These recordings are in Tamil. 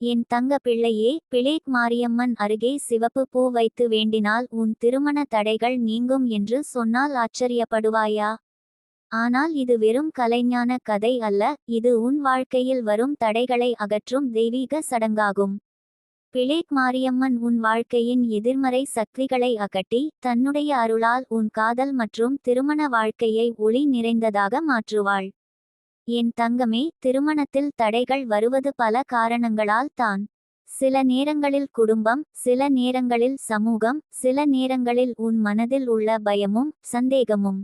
என் தங்க பிள்ளையே பிளேக் மாரியம்மன் அருகே சிவப்பு பூ வைத்து வேண்டினால் உன் திருமண தடைகள் நீங்கும் என்று சொன்னால் ஆச்சரியப்படுவாயா? ஆனால் இது வெறும் கலைஞான கதை அல்ல இது உன் வாழ்க்கையில் வரும் தடைகளை அகற்றும் தெய்வீக சடங்காகும். பிளேக் மாரியம்மன் உன் வாழ்க்கையின் எதிர்மறை சக்திகளை அகட்டி தன்னுடைய அருளால் உன் காதல் மற்றும் திருமண வாழ்க்கையை ஒளி நிறைந்ததாக மாற்றுவாள். என் தங்கமே திருமணத்தில் தடைகள் வருவது பல காரணங்களால் தான். சில நேரங்களில் குடும்பம் சில நேரங்களில் சமூகம் சில நேரங்களில் உன் மனதில் உள்ள பயமும் சந்தேகமும்.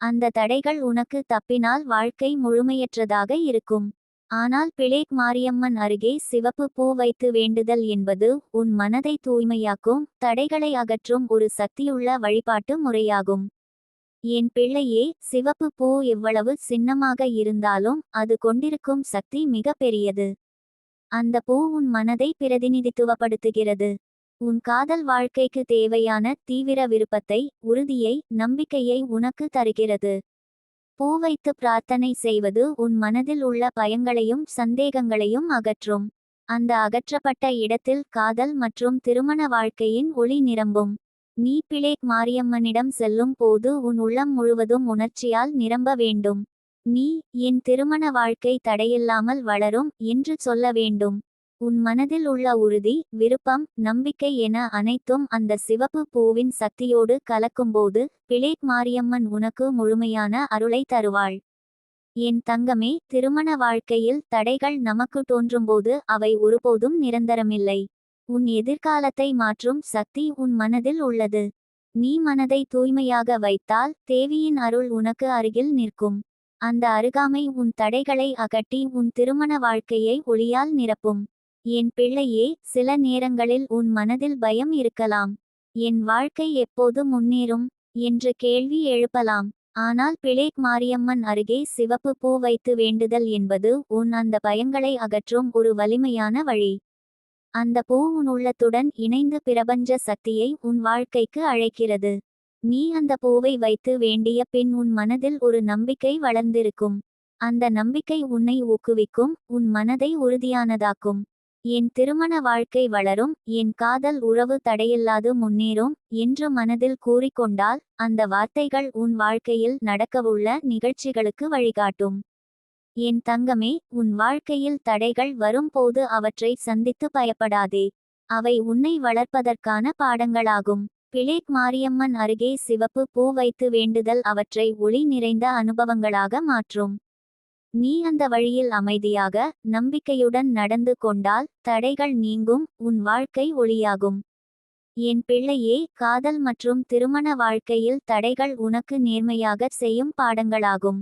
அந்த தடைகள் உனக்கு தப்பினால் வாழ்க்கை முழுமையற்றதாக இருக்கும். ஆனால் பிளேக் மாரியம்மன் அருகே சிவப்பு பூ வைத்து வேண்டுதல் என்பது உன் மனதை தூய்மையாக்கும் தடைகளை அகற்றும் ஒரு சக்தியுள்ள வழிபாட்டு முறையாகும். என் பிள்ளையே சிவப்பு பூ எவ்வளவு சின்னமாக இருந்தாலும் அது கொண்டிருக்கும் சக்தி மிக பெரியது அந்த பூ உன் மனதை பிரதிநிதித்துவப்படுத்துகிறது. உன் காதல் வாழ்க்கைக்கு தேவையான தீவிர விருப்பத்தை உறுதியை நம்பிக்கையை உனக்கு தருகிறது. பூ வைத்து பிரார்த்தனை செய்வது உன் மனதில் உள்ள பயங்களையும் சந்தேகங்களையும் அகற்றும். அந்த அகற்றப்பட்ட இடத்தில் காதல் மற்றும் திருமண வாழ்க்கையின் ஒளி நிரம்பும். நீ பிளேக் மாரியம்மனிடம் செல்லும் போது உன் உள்ளம் முழுவதும் உணர்ச்சியால் நிரம்ப வேண்டும். நீ என் திருமண வாழ்க்கை தடையில்லாமல் வளரும் என்று சொல்ல வேண்டும். உன் மனதில் உள்ள உறுதி விருப்பம் நம்பிக்கை என அனைத்தும் அந்த சிவப்பு பூவின் சக்தியோடு கலக்கும்போது பிளேக் மாரியம்மன் உனக்கு முழுமையான அருளை தருவாள். என் தங்கமே திருமண வாழ்க்கையில் தடைகள் நமக்கு தோன்றும்போது அவை ஒருபோதும் நிரந்தரமில்லை. உன் எதிர்காலத்தை மாற்றும் சக்தி உன் மனதில் உள்ளது. நீ மனதை தூய்மையாக வைத்தால் தேவியின் அருள் உனக்கு அருகில் நிற்கும். அந்த அருகாமை உன் தடைகளை அகட்டி உன் திருமண வாழ்க்கையை ஒளியால் நிரப்பும். என் பிள்ளையே சில நேரங்களில் உன் மனதில் பயம் இருக்கலாம். என் வாழ்க்கை எப்போது முன்னேறும்? என்று கேள்வி எழுப்பலாம். ஆனால் பிளேக் மாரியம்மன் அருகே சிவப்பு பூ வைத்து வேண்டுதல் என்பது உன் அந்த பயங்களை அகற்றும் ஒரு வலிமையான வழி. அந்த பூ உன் உள்ளத்துடன் இணைந்து பிரபஞ்ச சக்தியை உன் வாழ்க்கைக்கு அழைக்கிறது. நீ அந்த பூவை வைத்து வேண்டிய பின் உன் மனதில் ஒரு நம்பிக்கை வளர்ந்திருக்கும். அந்த நம்பிக்கை உன்னை ஊக்குவிக்கும் உன் மனதை உறுதியானதாக்கும். என் திருமண வாழ்க்கை வளரும் என் காதல் உறவு தடையில்லாது முன்னேறும் என்று மனதில் கூறிக்கொண்டால் அந்த வார்த்தைகள் உன் வாழ்க்கையில் நடக்கவுள்ள நிகழ்ச்சிகளுக்கு வழிகாட்டும். என் தங்கமே உன் வாழ்க்கையில் தடைகள் வரும்போது அவற்றை சந்தித்து பயப்படாதே. அவை உன்னை வளர்ப்பதற்கான பாடங்களாகும். பிளேக் மாரியம்மன் அருகே சிவப்பு பூ வைத்து வேண்டுதல் அவற்றை ஒளி நிறைந்த அனுபவங்களாக மாற்றும். நீ அந்த வழியில் அமைதியாக நம்பிக்கையுடன் நடந்து கொண்டால் தடைகள் நீங்கும் உன் வாழ்க்கை ஒளியாகும். என் பிள்ளையே காதல் மற்றும் திருமண வாழ்க்கையில் தடைகள் உனக்கு நேர்மையாக செய்யும் பாடங்களாகும்.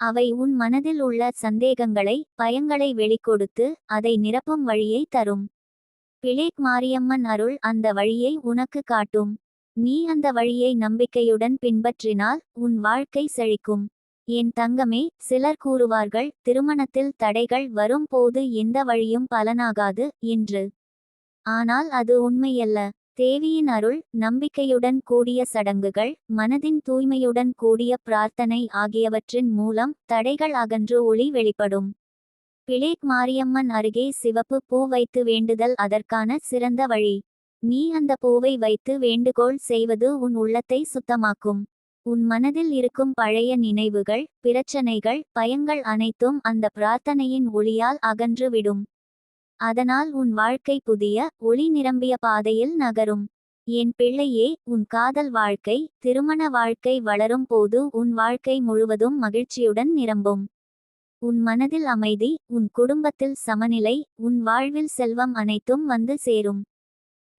அவை உன் மனதில் உள்ள சந்தேகங்களை பயங்களை வெளிக்கொடுத்து அதை நிரப்பும் வழியை தரும். பிளேக் மாரியம்மன் அருள் அந்த வழியை உனக்கு காட்டும். நீ அந்த வழியை நம்பிக்கையுடன் பின்பற்றினால் உன் வாழ்க்கை செழிக்கும். என் தங்கமே சிலர் கூறுவார்கள் திருமணத்தில் தடைகள் வரும் போது எந்த வழியும் பலனாகாது என்று. ஆனால் அது உண்மையல்ல. தேவியின் அருள் நம்பிக்கையுடன் கூடிய சடங்குகள் மனதின் தூய்மையுடன் கூடிய பிரார்த்தனை ஆகியவற்றின் மூலம் தடைகள் அகன்று ஒளி வெளிப்படும். பிளேக் மாரியம்மன் அருகே சிவப்பு பூ வைத்து வேண்டுதல் அதற்கான சிறந்த வழி. நீ அந்த பூவை வைத்து வேண்டுகோள் செய்வது உன் உள்ளத்தை சுத்தமாக்கும். உன் மனதில் இருக்கும் பழைய நினைவுகள் பிரச்சனைகள் பயங்கள் அனைத்தும் அந்த பிரார்த்தனையின் ஒளியால் அகன்று விடும். அதனால் உன் வாழ்க்கை புதிய ஒளி நிரம்பிய பாதையில் நகரும். என் பிள்ளையே உன் காதல் வாழ்க்கை திருமண வாழ்க்கை வளரும் போது உன் வாழ்க்கை முழுவதும் மகிழ்ச்சியுடன் நிரம்பும். உன் மனதில் அமைதி உன் குடும்பத்தில் சமநிலை உன் வாழ்வில் செல்வம் அனைத்தும் வந்து சேரும்.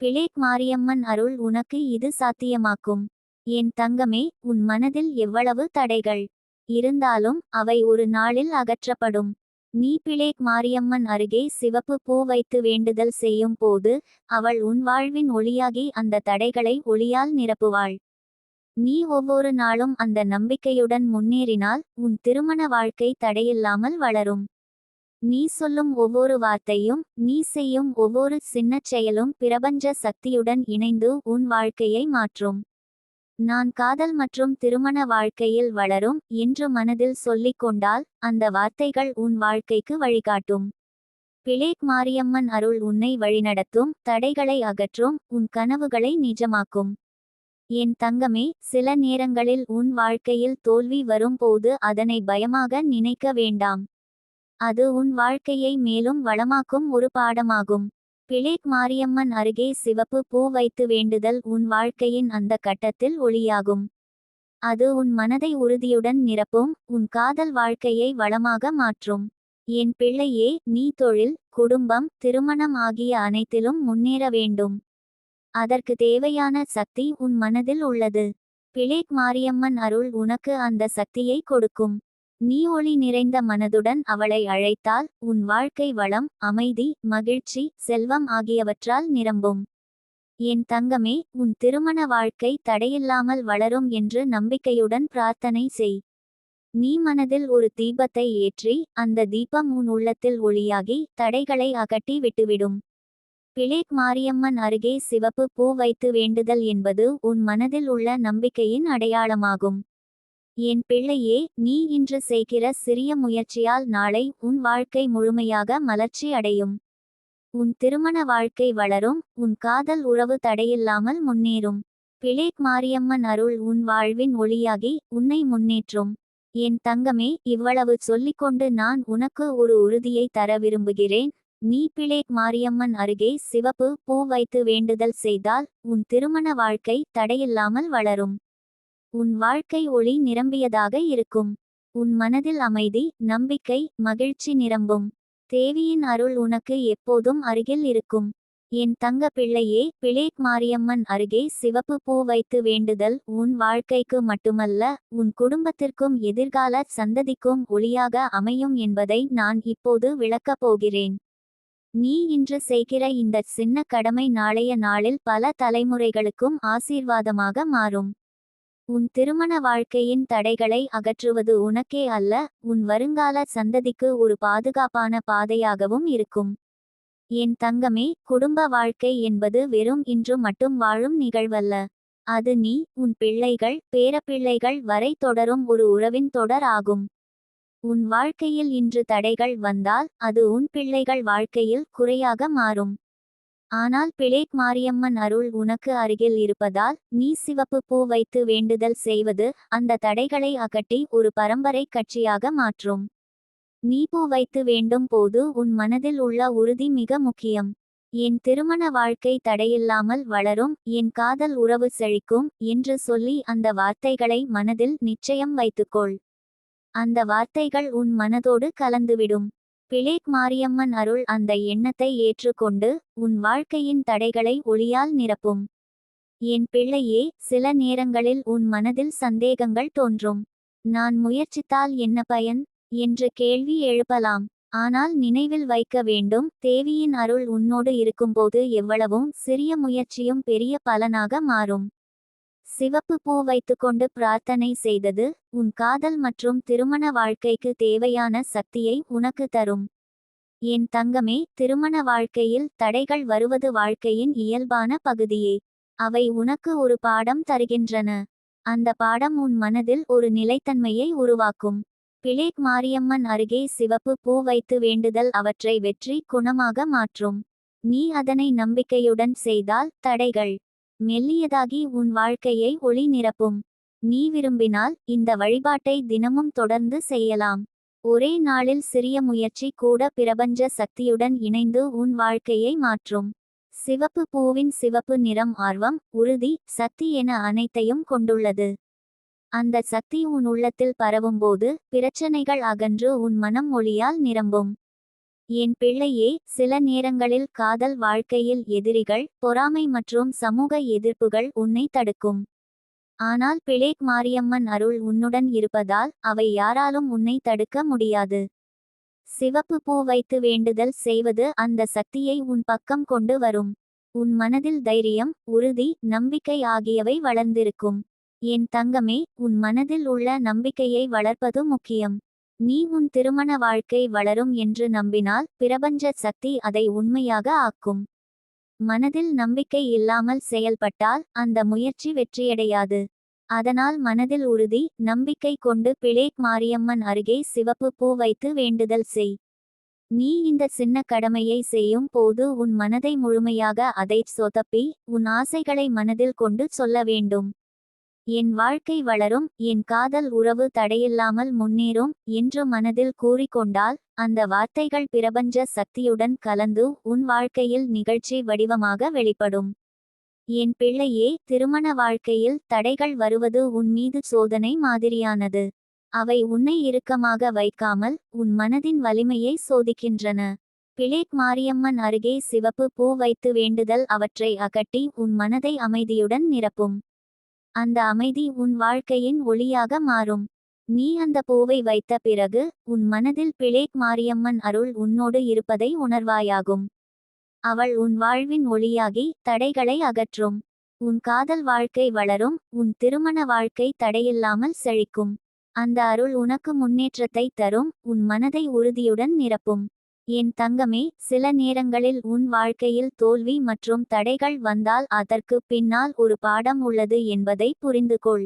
பிளேக் மாரியம்மன் அருள் உனக்கு இது சாத்தியமாக்கும். என் தங்கமே உன் மனதில் எவ்வளவு தடைகள் இருந்தாலும் அவை ஒரு நாளில் அகற்றப்படும். நீப்பிளேக் பிளேக் மாரியம்மன் அருகே சிவப்பு பூ வைத்து வேண்டுதல் செய்யும் போது அவள் உன் வாழ்வின் ஒளியாகி அந்த தடைகளை ஒளியால் நிரப்புவாள். நீ ஒவ்வொரு நாளும் அந்த நம்பிக்கையுடன் முன்னேறினால் உன் திருமண வாழ்க்கை தடையில்லாமல் வளரும். நீ சொல்லும் ஒவ்வொரு வார்த்தையும் நீ செய்யும் ஒவ்வொரு சின்னச் செயலும் பிரபஞ்ச சக்தியுடன் இணைந்து உன் வாழ்க்கையை மாற்றும். நான் காதல் மற்றும் திருமண வாழ்க்கையில் வளரும் என்று மனதில் சொல்லிக் கொண்டால் அந்த வார்த்தைகள் உன் வாழ்க்கைக்கு வழிகாட்டும். பிளேக் மாரியம்மன் அருள் உன்னை வழிநடத்தும் தடைகளை அகற்றும் உன் கனவுகளை நிஜமாக்கும். என் தங்கமே சில நேரங்களில் உன் வாழ்க்கையில் தோல்வி வரும்போது அதனை பயமாக நினைக்க வேண்டாம். அது உன் வாழ்க்கையை மேலும் வளமாக்கும் ஒரு பாடமாகும். பிளேக் மாரியம்மன் அருகே சிவப்பு பூ வைத்து வேண்டுதல் உன் வாழ்க்கையின் அந்த கட்டத்தில் ஒளியாகும். அது உன் மனதை உறுதியுடன் நிரப்பும் உன் காதல் வாழ்க்கையை வளமாக மாற்றும். என் பிள்ளையே நீ தொழில் குடும்பம் திருமணம் ஆகிய அனைத்திலும் முன்னேற வேண்டும். அதற்கு தேவையான சக்தி உன் மனதில் உள்ளது. பிளேக் மாரியம்மன் அருள் உனக்கு அந்த சக்தியை கொடுக்கும். நீ ஒளி நிறைந்த மனதுடன் அவளை அழைத்தால் உன் வாழ்க்கை வளம் அமைதி மகிழ்ச்சி செல்வம் ஆகியவற்றால் நிரம்பும். என் தங்கமே உன் திருமண வாழ்க்கை தடையில்லாமல் வளரும் என்று நம்பிக்கையுடன் பிரார்த்தனை செய். நீ மனதில் ஒரு தீபத்தை ஏற்றி அந்த தீபம் உன் உள்ளத்தில் ஒளியாகி தடைகளை அகட்டி விட்டுவிடும். பிளேக் மாரியம்மன் அருகே சிவப்பு பூ வைத்து வேண்டுதல் என்பது உன் மனதில் உள்ள நம்பிக்கையின் அடையாளமாகும். என் பிள்ளையே நீ இன்று செய்கிற சிறிய முயற்சியால் நாளை உன் வாழ்க்கை முழுமையாக மலர்ச்சி அடையும். உன் திருமண வாழ்க்கை வளரும் உன் காதல் உறவு தடையில்லாமல் முன்னேறும். பிளேக் மாரியம்மன் அருள் உன் வாழ்வின் ஒளியாகி உன்னை முன்னேற்றும். என் தங்கமே இவ்வளவு சொல்லிக்கொண்டு நான் உனக்கு ஒரு உறுதியை தர விரும்புகிறேன். நீ பிளேக் மாரியம்மன் அருகே சிவப்பு பூ வைத்து வேண்டுதல் செய்தால் உன் திருமண வாழ்க்கை தடையில்லாமல் வளரும். உன் வாழ்க்கை ஒளி நிரம்பியதாக இருக்கும். உன் மனதில் அமைதி நம்பிக்கை மகிழ்ச்சி நிரம்பும். தேவியின் அருள் உனக்கு எப்போதும் அருகில் இருக்கும். என் தங்க பிள்ளையே பிளேக் மாரியம்மன் அருகே சிவப்பு பூ வைத்து வேண்டுதல் உன் வாழ்க்கைக்கு மட்டுமல்ல உன் குடும்பத்திற்கும் எதிர்கால சந்ததிக்கும் ஒளியாக அமையும் என்பதை நான் இப்போது விளக்கப் போகிறேன். நீ இன்று செய்கிற இந்த சின்ன கடமை நாளைய நாளில் பல தலைமுறைகளுக்கும் ஆசீர்வாதமாக மாறும். உன் திருமண வாழ்க்கையின் தடைகளை அகற்றுவது உனக்கே அல்ல உன் வருங்கால சந்ததிக்கு ஒரு பாதுகாப்பான பாதையாகவும் இருக்கும். என் தங்கமே குடும்ப வாழ்க்கை என்பது வெறும் இன்று மட்டும் வாழும் நிகழ்வல்ல. அது நீ உன் பிள்ளைகள் பேரப்பிள்ளைகள் வரை தொடரும் ஒரு உறவின் தொடர் ஆகும். உன் வாழ்க்கையில் இன்று தடைகள் வந்தால் அது உன் பிள்ளைகள் வாழ்க்கையில் குறையாக மாறும். ஆனால் பிளேக் மாரியம்மன் அருள் உனக்கு அருகில் இருப்பதால் நீ சிவப்பு பூ வைத்து வேண்டுதல் செய்வது அந்த தடைகளை அகட்டி ஒரு பரம்பரை கட்சியாக மாற்றும். நீ பூ வைத்து வேண்டும் போது உன் மனதில் உள்ள உறுதி மிக முக்கியம். என் திருமண வாழ்க்கை தடையில்லாமல் வளரும் என் காதல் உறவு செழிக்கும் என்று சொல்லி அந்த வார்த்தைகளை மனதில் நிச்சயம் வைத்துக்கொள். அந்த வார்த்தைகள் உன் மனதோடு கலந்துவிடும். பிளேக் மாரியம்மன் அருள் அந்த எண்ணத்தை ஏற்றுக்கொண்டு உன் வாழ்க்கையின் தடைகளை ஒளியால் நிரப்பும். என் பிள்ளையே சில நேரங்களில் உன் மனதில் சந்தேகங்கள் தோன்றும். நான் முயற்சித்தால் என்ன பயன் என்று கேள்வி எழுப்பலாம். ஆனால் நினைவில் வைக்க வேண்டும் தேவியின் அருள் உன்னோடு இருக்கும்போது எவ்வளவும் சிறிய முயற்சியும் பெரிய பலனாக மாறும். சிவப்பு பூ வைத்துக்கொண்டு பிரார்த்தனை செய்தது உன் காதல் மற்றும் திருமண வாழ்க்கைக்கு தேவையான சக்தியை உனக்கு தரும். என் தங்கமே திருமண வாழ்க்கையில் தடைகள் வருவது வாழ்க்கையின் இயல்பான பகுதியே. அவை உனக்கு ஒரு பாடம் தருகின்றன. அந்த பாடம் உன் மனதில் ஒரு நிலைத்தன்மையை உருவாக்கும். பிளேக் மாரியம்மன் அருகே சிவப்பு பூ வைத்து வேண்டுதல் அவற்றை வெற்றி குணமாக மாற்றும். நீ அதனை நம்பிக்கையுடன் செய்தால் தடைகள் மெல்லியதாகி உன் வாழ்க்கையை ஒளி நிரப்பும். நீ விரும்பினால் இந்த வழிபாட்டை தினமும் தொடர்ந்து செய்யலாம். ஒரே நாளில் சிறிய முயற்சி கூட பிரபஞ்ச சக்தியுடன் இணைந்து உன் வாழ்க்கையை மாற்றும். சிவப்பு பூவின் சிவப்பு நிறம் ஆர்வம் உறுதி சக்தி என அனைத்தையும் கொண்டுள்ளது. அந்த சக்தி உன் உள்ளத்தில் பரவும்போது பிரச்சனைகள் அகன்று உன் மனம் ஒளியால் நிரம்பும். என் பிள்ளையே சில நேரங்களில் காதல் வாழ்க்கையில் எதிரிகள் பொறாமை மற்றும் சமூக எதிர்ப்புகள் உன்னை தடுக்கும். ஆனால் பிளேக் மாரியம்மன் அருள் உன்னுடன் இருப்பதால் அவை யாராலும் உன்னை தடுக்க முடியாது. சிவப்பு பூ வைத்து வேண்டுதல் செய்வது அந்த சக்தியை உன் பக்கம் கொண்டு வரும். உன் மனதில் தைரியம் உறுதி நம்பிக்கை ஆகியவை வளர்ந்திருக்கும். என் தங்கமே உன் மனதில் உள்ள நம்பிக்கையை வளர்ப்பது முக்கியம். நீ உன் திருமண வாழ்க்கை வளரும் என்று நம்பினால் பிரபஞ்ச சக்தி அதை உண்மையாக ஆக்கும். மனதில் நம்பிக்கை இல்லாமல் செயல்பட்டால் அந்த முயற்சி வெற்றியடையாது. அதனால் மனதில் உறுதி நம்பிக்கை கொண்டு பிளேக் மாரியம்மன் அருகே சிவப்பு பூ வைத்து வேண்டுதல் செய். நீ இந்த சின்ன கடமையை செய்யும் போது உன் மனதை முழுமையாக அதைச் சொதப்பி உன் ஆசைகளை மனதில் கொண்டு சொல்ல வேண்டும். என் வாழ்க்கை வளரும் என் காதல் உறவு தடையில்லாமல் முன்னேறும் என்று மனதில் கூறிக்கொண்டால் அந்த வார்த்தைகள் பிரபஞ்ச சக்தியுடன் கலந்து உன் வாழ்க்கையில் நிகழ்ச்சி வடிவமாக வெளிப்படும். என் பிள்ளையே திருமண வாழ்க்கையில் தடைகள் வருவது உன் மீது சோதனை மாதிரியானது. அவை உன்னை இறுக்கமாக வைக்காமல் உன் மனதின் வலிமையை சோதிக்கின்றன. பிளேக் மாரியம்மன் அருகே சிவப்பு பூ வைத்து வேண்டுதல் அவற்றை அகட்டி உன் மனதை அமைதியுடன் நிரப்பும். அந்த அமைதி உன் வாழ்க்கையின் ஒளியாக மாறும். நீ அந்த பூவை வைத்த பிறகு உன் மனதில் பிளேக் மாரியம்மன் அருள் உன்னோடு இருப்பதை உணர்வாயாகும். அவள் உன் வாழ்வின் ஒளியாகி தடைகளை அகற்றும். உன் காதல் வாழ்க்கை வளரும் உன் திருமண வாழ்க்கை தடையில்லாமல் செழிக்கும். அந்த அருள் உனக்கு முன்னேற்றத்தை தரும் உன் மனதை உறுதியுடன் நிரப்பும். என் தங்கமே சில நேரங்களில் உன் வாழ்க்கையில் தோல்வி மற்றும் தடைகள் வந்தால் அதற்கு பின்னால் ஒரு பாடம் உள்ளது என்பதை புரிந்துகொள்.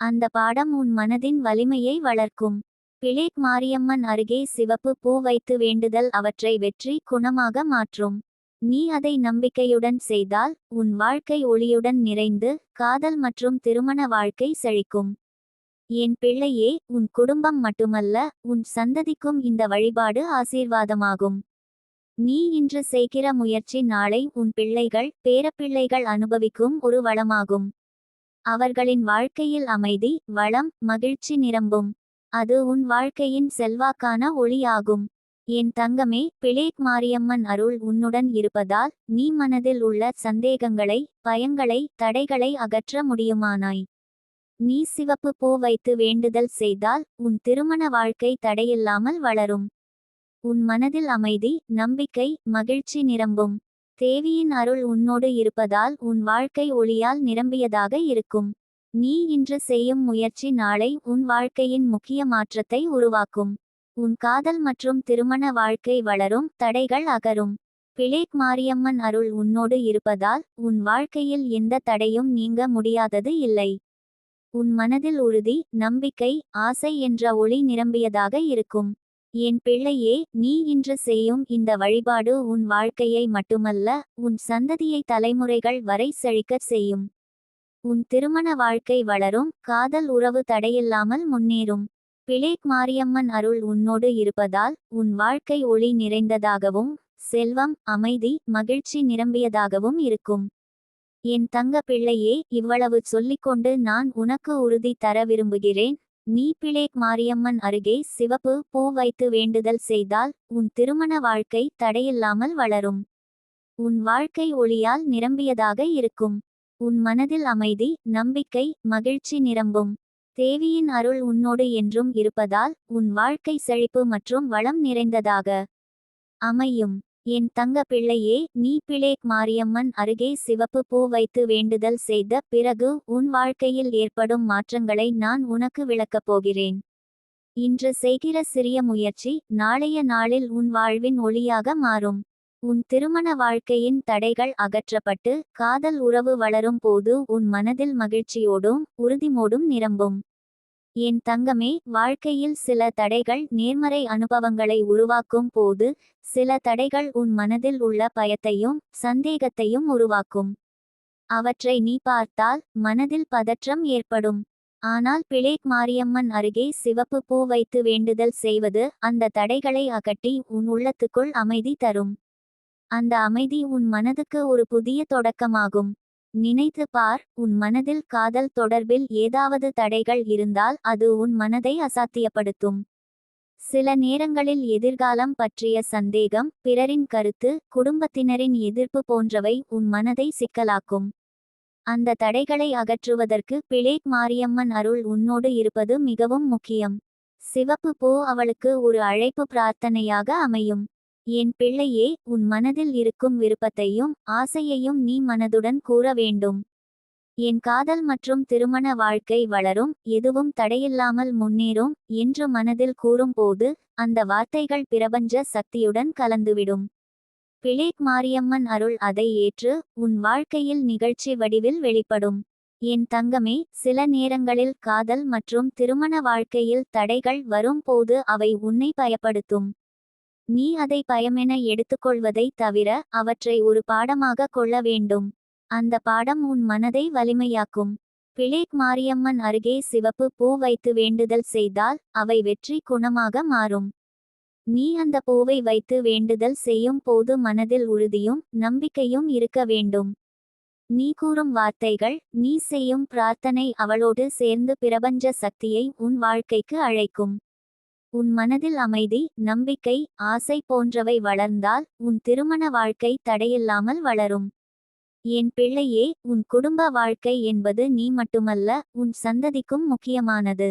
அந்த பாடம் உன் மனதின் வலிமையை வளர்க்கும். பிளேக் மாரியம்மன் அருகே சிவப்பு பூ வைத்து வேண்டுதல் அவற்றை வெற்றி குணமாக மாற்றும். நீ அதை நம்பிக்கையுடன் செய்தால் உன் வாழ்க்கை ஒளியுடன் நிறைந்து காதல் மற்றும் திருமண வாழ்க்கை செழிக்கும். என் பிள்ளையே உன் குடும்பம் மட்டுமல்ல உன் சந்ததிக்கும் இந்த வழிபாடு ஆசீர்வாதமாகும். நீ இன்று செய்கிற முயற்சி நாளை உன் பிள்ளைகள் பேரப்பிள்ளைகள் அனுபவிக்கும் ஒரு வளமாகும். அவர்களின் வாழ்க்கையில் அமைதி வளம் மகிழ்ச்சி நிரம்பும். அது உன் வாழ்க்கையின் செல்வாக்கான ஒளியாகும். என் தங்கமே பிளேக் மாரியம்மன் அருள் உன்னுடன் இருப்பதால் நீ மனதில் உள்ள சந்தேகங்களை பயங்களை தடைகளை அகற்ற முடியுமானாய். நீ சிவப்பு பூ வைத்து வேண்டுதல் செய்தால் உன் திருமண வாழ்க்கை தடையில்லாமல் வளரும். உன் மனதில் அமைதி நம்பிக்கை மகிழ்ச்சி நிரம்பும். தேவியின் அருள் உன்னோடு இருப்பதால் உன் வாழ்க்கை ஒளியால் நிரம்பியதாக இருக்கும். நீ இன்று செய்யும் முயற்சி நாளை உன் வாழ்க்கையின் முக்கிய மாற்றத்தை உருவாக்கும். உன் காதல் மற்றும் திருமண வாழ்க்கை வளரும் தடைகள் அகரும். பிளேக் மாரியம்மன் அருள் உன்னோடு இருப்பதால் உன் வாழ்க்கையில் எந்த தடையும் நீங்க முடியாதது இல்லை. உன் மனதில் உறுதி நம்பிக்கை ஆசை என்ற ஒளி நிரம்பியதாக இருக்கும். என் பிள்ளையே நீ இன்று செய்யும் இந்த வழிபாடு உன் வாழ்க்கையை மட்டுமல்ல உன் சந்ததியை தலைமுறைகள் வரை செழிக்கச் செய்யும். உன் திருமண வாழ்க்கை வளரும் காதல் உறவு தடையில்லாமல் முன்னேறும். பிளேக் மாரியம்மன் அருள் உன்னோடு இருப்பதால் உன் வாழ்க்கை ஒளி நிறைந்ததாகவும் செல்வம் அமைதி மகிழ்ச்சி நிரம்பியதாகவும் இருக்கும். என் தங்க பிள்ளையே இவ்வளவு சொல்லிக்கொண்டு நான் உனக்கு உறுதி தர விரும்புகிறேன். நீ பிளேக் மாரியம்மன் அருகே சிவப்பு பூ வைத்து வேண்டுதல் செய்தால் உன் திருமண வாழ்க்கை தடையில்லாமல் வளரும். உன் வாழ்க்கை ஒளியால் நிரம்பியதாக இருக்கும். உன் மனதில் அமைதி நம்பிக்கை மகிழ்ச்சி நிரம்பும். தேவியின் அருள் உன்னோடு என்றும் இருப்பதால் உன் வாழ்க்கை செழிப்பு மற்றும் வளம் நிறைந்ததாக அமையும். என் தங்க பிள்ளையே நீ பிளேக் மாரியம்மன் அருகே சிவப்பு பூ வைத்து வேண்டுதல் செய்த பிறகு உன் வாழ்க்கையில் ஏற்படும் மாற்றங்களை நான் உனக்கு விளக்கப் போகிறேன். இன்று செய்கிற சிறிய முயற்சி நாளைய நாளில் உன் வாழ்வின் ஒளியாக மாறும். உன் திருமண வாழ்க்கையின் தடைகள் அகற்றப்பட்டு காதல் உறவு வளரும் போது உன் மனதில் மகிழ்ச்சியோடும் உறுதிமோடும் நிரம்பும். என் தங்கமே வாழ்க்கையில் சில தடைகள் நேர்மறை அனுபவங்களை உருவாக்கும் போது சில தடைகள் உன் மனதில் உள்ள பயத்தையும் சந்தேகத்தையும் உருவாக்கும். அவற்றை நீ பார்த்தால் மனதில் பதற்றம் ஏற்படும். ஆனால் பிளேக் மாரியம்மன் அருகே சிவப்பு பூ வைத்து வேண்டுதல் செய்வது அந்த தடைகளை அகட்டி உன் உள்ளத்துக்குள் அமைதி தரும். அந்த அமைதி உன் மனதுக்கு ஒரு புதிய தொடக்கமாகும். நினைத்து பார் உன் மனதில் காதல் தொடர்பில் ஏதாவது தடைகள் இருந்தால் அது உன் மனதை அசாத்தியப்படுத்தும். சில நேரங்களில் எதிர்காலம் பற்றிய சந்தேகம் பிறரின் கருத்து குடும்பத்தினரின் எதிர்ப்பு போன்றவை உன் மனதை சிக்கலாக்கும். அந்த தடைகளை அகற்றுவதற்கு பிளேக் மாரியம்மன் அருள் உன்னோடு இருப்பது மிகவும் முக்கியம். சிவப்பு பூ அவளுக்கு ஒரு அழைப்பு பிரார்த்தனையாக அமையும். என் பிள்ளையே உன் மனதில் இருக்கும் விருப்பத்தையும் ஆசையையும் நீ மனதுடன் கூற வேண்டும். என் காதல் மற்றும் திருமண வாழ்க்கை வளரும் எதுவும் தடையில்லாமல் முன்னேறும் என்று மனதில் கூறும்போது அந்த வார்த்தைகள் பிரபஞ்ச சக்தியுடன் கலந்துவிடும். பிளேக் மாரியம்மன் அருள் அதை ஏற்று உன் வாழ்க்கையில் நிகழ்ச்சி வடிவில் வெளிப்படும். என் தங்கமே சில நேரங்களில் காதல் மற்றும் திருமண வாழ்க்கையில் தடைகள் வரும் போது அவை உன்னை பயப்படுத்தும். நீ அதை பயமென எடுத்துக்கொள்வதை தவிர அவற்றை ஒரு பாடமாக கொள்ள வேண்டும். அந்த பாடம் உன் மனதை வலிமையாக்கும். பிளேக் மாரியம்மன் அருகே சிவப்பு பூ வைத்து வேண்டுதல் செய்தால் அவை வெற்றி குணமாக மாறும். நீ அந்த பூவை வைத்து வேண்டுதல் செய்யும் போது மனதில் உறுதியும் நம்பிக்கையும் இருக்க வேண்டும். நீ கூறும் வார்த்தைகள் நீ செய்யும் பிரார்த்தனை அவளோடு சேர்ந்து பிரபஞ்ச சக்தியை உன் வாழ்க்கைக்கு அழைக்கும். உன் மனதில் அமைதி நம்பிக்கை ஆசை போன்றவை வளர்ந்தால் உன் திருமண வாழ்க்கை தடையில்லாமல் வளரும். என் பிள்ளையே உன் குடும்ப வாழ்க்கை என்பது நீ மட்டுமல்ல உன் சந்ததிக்கும் முக்கியமானது.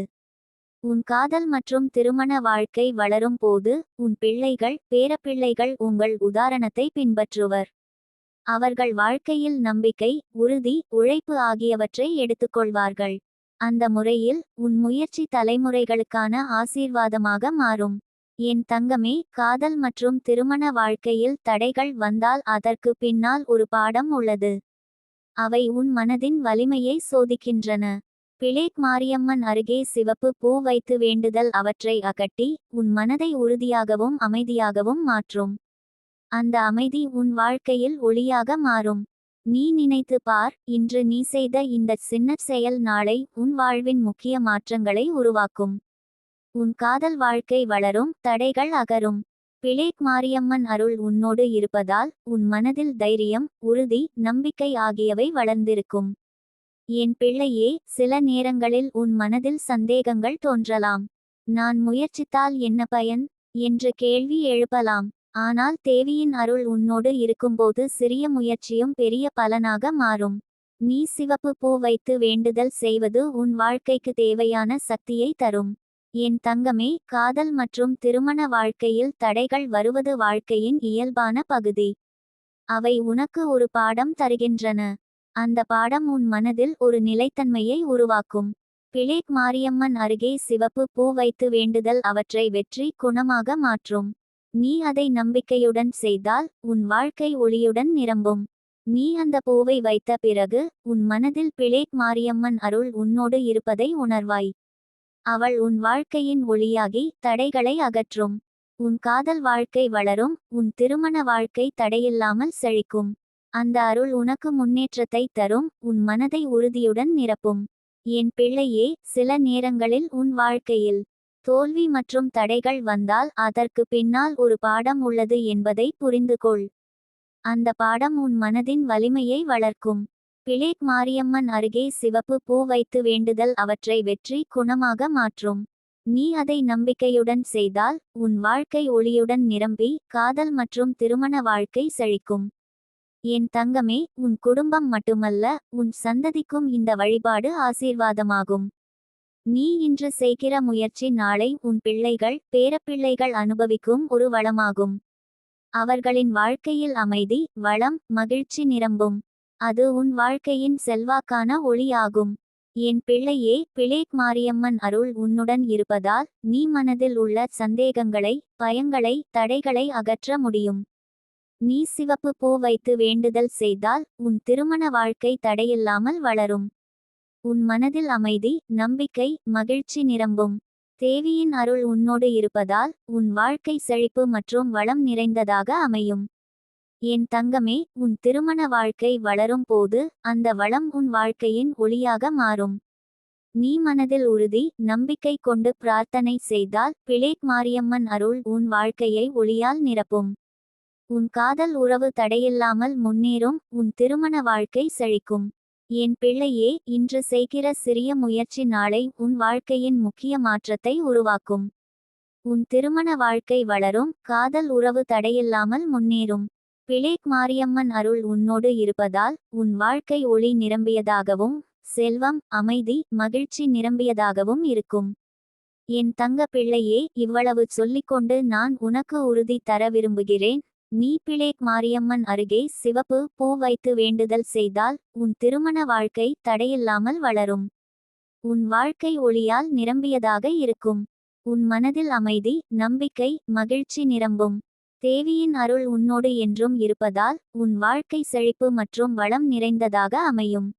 உன் காதல் மற்றும் திருமண வாழ்க்கை வளரும் போது உன் பிள்ளைகள் பேரப்பிள்ளைகள் உங்கள் உதாரணத்தை பின்பற்றுவர். அவர்கள் வாழ்க்கையில் நம்பிக்கை உறுதி உழைப்பு ஆகியவற்றை எடுத்துக்கொள்வார்கள். அந்த முறையில் உன் முயற்சி தலைமுறைகளுக்கான ஆசீர்வாதமாக மாறும். என் தங்கமே காதல் மற்றும் திருமண வாழ்க்கையில் தடைகள் வந்தால் அதற்கு பின்னால் ஒரு பாடம் உள்ளது. அவை உன் மனதின் வலிமையை சோதிக்கின்றன. பிளேக் மாரியம்மன் அருகே சிவப்பு பூ வைத்து வேண்டுதல் அவற்றை அகட்டி உன் மனதை உறுதியாகவும் அமைதியாகவும் மாற்றும். அந்த அமைதி உன் வாழ்க்கையில் ஒளியாக மாறும். நீ நினைத்து பார் இன்று நீ செய்த இந்த சின்ன செயல் நாளை உன் வாழ்வின் முக்கிய மாற்றங்களை உருவாக்கும். உன் காதல் வாழ்க்கை வளரும் தடைகள் அகரும். பிளேக் மாரியம்மன் அருள் உன்னோடு இருப்பதால் உன் மனதில் தைரியம் உறுதி நம்பிக்கை ஆகியவை வளர்ந்திருக்கும். என் பிள்ளையே சில நேரங்களில் உன் மனதில் சந்தேகங்கள் தோன்றலாம். நான் முயற்சித்தால் என்ன பயன்? என்று கேள்வி எழுப்பலாம். ஆனால் தேவியின் அருள் உன்னோடு இருக்கும்போது சிறிய முயற்சியும் பெரிய பலனாக மாறும். நீ சிவப்பு பூ வைத்து வேண்டுதல் செய்வது உன் வாழ்க்கைக்கு தேவையான சக்தியை தரும். என் தங்கமே காதல் மற்றும் திருமண வாழ்க்கையில் தடைகள் வருவது வாழ்க்கையின் இயல்பான பகுதி. அவை உனக்கு ஒரு பாடம் தருகின்றன. அந்த பாடம் உன் மனதில் ஒரு நிலைத்தன்மையை உருவாக்கும். பிளேக் மாரியம்மன் அருகே சிவப்பு பூ வைத்து வேண்டுதல் அவற்றை வெற்றி குணமாக மாற்றும். நீ அதை நம்பிக்கையுடன் செய்தால் உன் வாழ்க்கை ஒளியுடன் நிரம்பும். நீ அந்த பூவை வைத்த பிறகு உன் மனதில் பிளேக் மாரியம்மன் அருள் உன்னோடு இருப்பதை உணர்வாய். அவள் உன் வாழ்க்கையின் ஒளியாகி தடைகளை அகற்றும். உன் காதல் வாழ்க்கை வளரும் உன் திருமண வாழ்க்கை தடையில்லாமல் செழிக்கும். அந்த அருள் உனக்கு முன்னேற்றத்தை தரும் உன் மனதை உறுதியுடன் நிரப்பும். என் பிள்ளையே சில நேரங்களில் உன் வாழ்க்கையில் தோல்வி மற்றும் தடைகள் வந்தால் அதற்கு பின்னால் ஒரு பாடம் உள்ளது என்பதை புரிந்துகொள். அந்த பாடம் உன் மனதின் வலிமையை வளர்க்கும். பிளேக் மாரியம்மன் அருகே சிவப்பு பூ வைத்து வேண்டுதல் அவற்றை வெற்றி குணமாக மாற்றும். நீ அதை நம்பிக்கையுடன் செய்தால் உன் வாழ்க்கை ஒளியுடன் நிரம்பி காதல் மற்றும் திருமண வாழ்க்கை செழிக்கும். என் தங்கமே உன் குடும்பம் மட்டுமல்ல உன் சந்ததிக்கும் இந்த வழிபாடு ஆசீர்வாதமாகும். நீ இன்று செய்கிற முயற்சி நாளை உன் பிள்ளைகள் பேரப்பிள்ளைகள் அனுபவிக்கும் ஒரு வளமாகும். அவர்களின் வாழ்க்கையில் அமைதி வளம் மகிழ்ச்சி நிரம்பும். அது உன் வாழ்க்கையின் செல்வாக்கான ஒளியாகும். என் பிள்ளையே பிளேக் மாரியம்மன் அருள் உன்னுடன் இருப்பதால் நீ மனதில் உள்ள சந்தேகங்களை பயங்களை தடைகளை அகற்ற முடியும். நீ சிவப்பு பூ வைத்து வேண்டுதல் செய்தால் உன் திருமண வாழ்க்கை தடையில்லாமல் வளரும். உன் மனதில் அமைதி நம்பிக்கை மகிழ்ச்சி நிரம்பும். தேவியின் அருள் உன்னோடு இருப்பதால் உன் வாழ்க்கை செழிப்பு மற்றும் வளம் நிறைந்ததாக அமையும். என் தங்கமே உன் திருமண வாழ்க்கை வளரும் போது அந்த வளம் உன் வாழ்க்கையின் ஒளியாக மாறும். நீ மனதில் உறுதி நம்பிக்கை கொண்டு பிரார்த்தனை செய்தால் பிளேக் மாரியம்மன் அருள் உன் வாழ்க்கையை ஒளியால் நிரப்பும். உன் காதல் உறவு தடையில்லாமல் முன்னேறும் உன் திருமண வாழ்க்கை செழிக்கும். என் பிள்ளையே இன்று செய்கிற சிறிய முயற்சி நாளை உன் வாழ்க்கையின் முக்கிய மாற்றத்தை உருவாக்கும். உன் திருமண வாழ்க்கை வளரும் காதல் உறவு தடையில்லாமல் முன்னேறும். பிளேக் மாரியம்மன் அருள் உன்னோடு இருப்பதால் உன் வாழ்க்கை ஒளி நிரம்பியதாகவும் செல்வம் அமைதி மகிழ்ச்சி நிரம்பியதாகவும் இருக்கும். என் தங்க பிள்ளையே இவ்வளவு சொல்லிக்கொண்டு நான் உனக்கு உறுதி தர விரும்புகிறேன். நீ பிளேக் மாரியம்மன் அருகே சிவப்பு பூ வைத்து வேண்டுதல் செய்தால் உன் திருமண வாழ்க்கை தடையில்லாமல் வளரும். உன் வாழ்க்கை ஒளியால் நிரம்பியதாக இருக்கும். உன் மனதில் அமைதி நம்பிக்கை மகிழ்ச்சி நிரம்பும். தேவியின் அருள் உன்னோடு என்றும் இருப்பதால் உன் வாழ்க்கை செழிப்பு மற்றும் வளம் நிறைந்ததாக அமையும்.